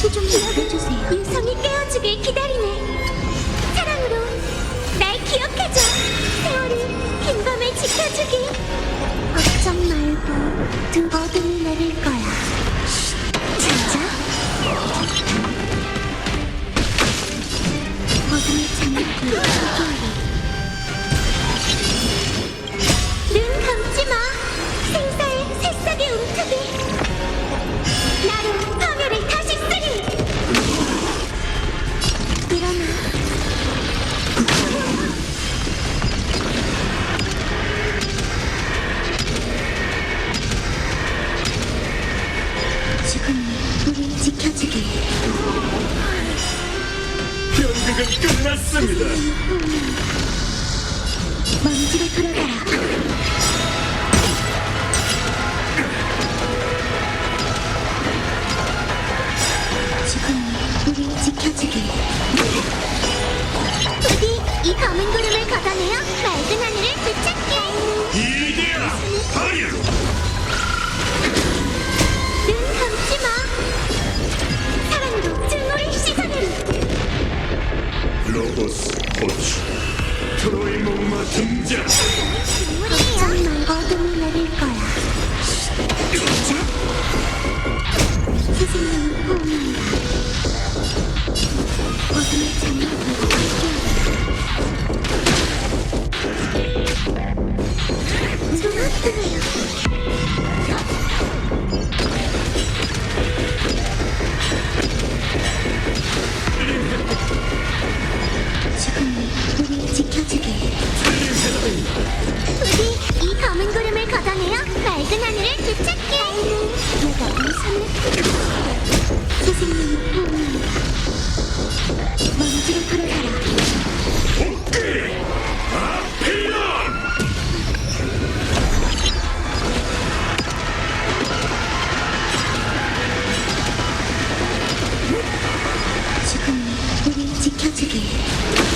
소중히 여겨주세요. 인성이 깨어지길 기다리네. 사랑으로 날 기억해줘. 세월이 긴 밤을 지켜주길. 걱정 말고 두 어둠이 내릴 거야. 우리 지켜주길. 연극은 끝났습니다. 먼지로 돌아가라. 지금 우리 지켜주길. 부디 이 검은 구름을 걷어내어 로보스 호출 트로이 목마 등장 걱정 말 어둠이 내릴 거야. 선생님은 포옹한다. 어둠의 장막을 함께하다. 조합드네요. Sige.